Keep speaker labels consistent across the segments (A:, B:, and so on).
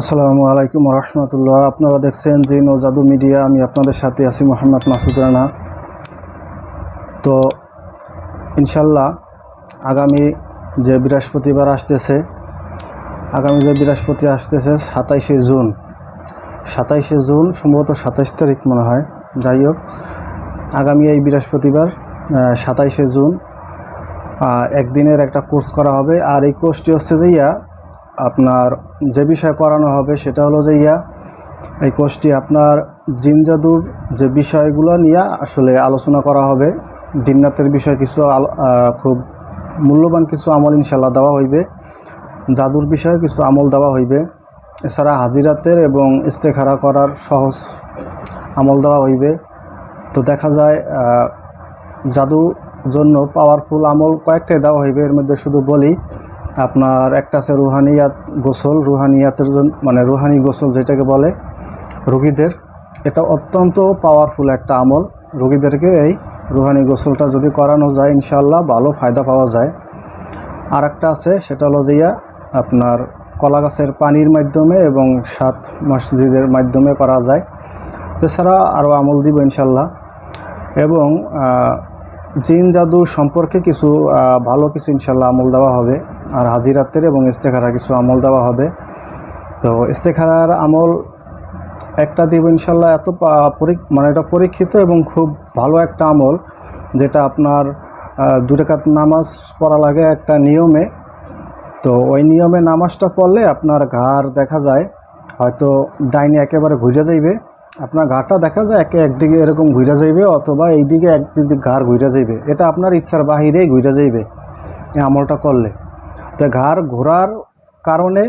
A: আসসালামু আলাইকুম রহমতুল্লাহ। আপনারা দেখছেন জি জাদু মিডিয়া। আমি আপনাদের সাথে আছি মোহাম্মদ মাসুদ রানা। তো ইনশাল্লাহ আগামী যে বৃহস্পতিবার আসতেছে, আগামী যে বৃহস্পতি আসতেছে সাতাইশে জুন। সাতাইশে জুন সম্ভবত সাতাইশ তারিখ মনে হয়। যাই হোক, আগামী এই বৃহস্পতিবার সাতাইশে জুন একদিনের একটা কোর্স করা হবে। আর এই কোর্সটি হচ্ছে যে ইয়া আপনার যে বিষয় করানো হবে সেটা হলো যে ইয়া, এই কোর্সটি আপনার জিন জাদুর যে বিষয়গুলো নিয়ে আসলে আলোচনা করা হবে। জিন্নাতের বিষয়ে কিছু খুব মূল্যবান কিছু আমল ইনশাল্লাহ দেওয়া হইবে। জাদুর বিষয়ে কিছু আমল দেওয়া হইবে। এছাড়া হাজিরাতের এবং ইস্তেখারা করার সহজ আমল দেওয়া হইবে। তো দেখা যায় জাদু জন্য পাওয়ারফুল আমল কয়েকটাই দেওয়া হইবে। এর মধ্যে শুধু বলি আপনার একটা আছে রুহানিয়াত গোসল, রুহানিয়াতের জন্য মানে রুহানি গোসল যেটাকে বলে, রোগীদের, এটা অত্যন্ত পাওয়ারফুল একটা আমল। রোগীদেরকে এই রুহানি গোসলটা যদি করানো যায় ইনশাল্লাহ ভালো ফায়দা পাওয়া যায়। আর একটা আছে, সেটা হলো যে ইয়া, আপনার কলা গাছের পানির মাধ্যমে এবং সাত মসজিদের মাধ্যমে করা যায়। তো এছাড়া আরও আমল দিব ইনশাল্লাহ এবং জিন জাদু সম্পর্কে কিছু ভালো কিছু ইনশাল্লাহ আমল দেওয়া হবে। আর হাজিরাতের এবং ইস্তেখারা কিছু আমল দেওয়া হবে। তো ইস্তেখারার আমল একটা দিব ইনশাল্লাহ এত মানে এটা পরীক্ষিত এবং খুব ভালো একটা আমল যেটা আপনার আহ, দু নামাজ পড়া লাগে একটা নিয়মে। তো ওই নিয়মে নামাজটা পড়লে আপনার ঘাড় দেখা যায় হয়তো ডাইনে একেবারে ঘুরে যাইবে। আপনার ঘাড়টা দেখা যায় একে একদিকে এরকম ঘুরে যাইবে অথবা এইদিকে একদিকে ঘাড় ঘুরে যাইবে। এটা আপনার ইচ্ছার বাহিরেই ঘুরে যাইবে এই আমলটা করলে। তো ঘাড় ঘোরার কারণে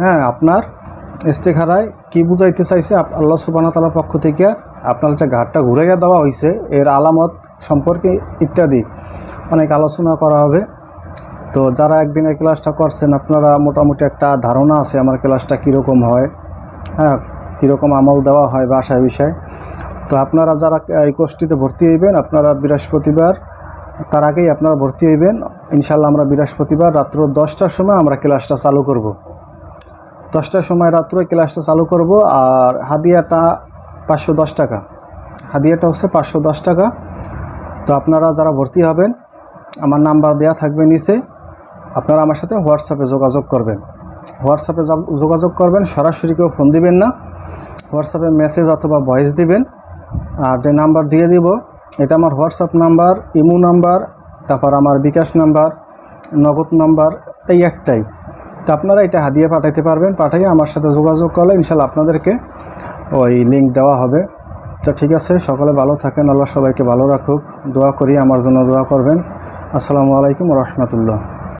A: হ্যাঁ আপনার ইস্তেখারায় কি বুঝাইতে চাইছে আল্লাহ সুবাহ তালার পক্ষ থেকে? আপনার যে ঘাটটা ঘুরে দেওয়া হয়েছে এর আলামত সম্পর্কে ইত্যাদি অনেক আলোচনা করা হবে। তো যারা একদিনের ক্লাসটা করছেন, আপনারা মোটামুটি একটা ধারণা আছে আমার ক্লাসটা কীরকম হয়। হ্যাঁ কীরকম আমল দেওয়া হয় বাসায় বিষয়। তো আপনারা যারা এই কোর্সটিতে ভর্তি হইবেন, আপনারা বৃহস্পতিবার, তার আগেই আপনারা ভর্তি হইবেন। ইনশাল্লাহ আমরা বৃহস্পতিবার রাত্র দশটার সময় আমরা ক্লাসটা চালু করব। দশটার সময় রাত্রে ক্লাসটা চালু করব আর হাদিয়াটা পাঁচশো দশ টাকা। হাদিয়াটা হচ্ছে পাঁচশো দশ টাকা। তো আপনারা যারা ভর্তি হবেন, আমার নাম্বার দেয়া থাকবে নিচে। আপনারা আমার সাথে হোয়াটসঅ্যাপে যোগাযোগ করবেন। হোয়াটসঅ্যাপে যোগ- যোগাযোগ করবেন, সরাসরি কেউ ফোন দিবেন না। হোয়াটসঅ্যাপে মেসেজ অথবা ভয়েস দিবেন। আর যে নাম্বার দিয়ে দিব, এটা আমার হোয়াটসঅ্যাপ নাম্বার ইমো নাম্বার তারপর আমার বিকাশ নাম্বার নগদ নাম্বার এই একটাই। তো আপনারা এটা হাদিয়ে পাঠাইতে পারবেন, পাঠাইয়ে আমার সাথে যোগাযোগ করলে ইনশাল্লাহ আপনাদেরকে ওই লিঙ্ক দেওয়া হবে। তো ঠিক আছে, সকলে ভালো থাকেন, আল্লাহ সবাইকে ভালো রাখুক। দোয়া করি, আমার জন্য দোয়া করবেন। আসসালামু আলাইকুম রহমতুল্লাহ।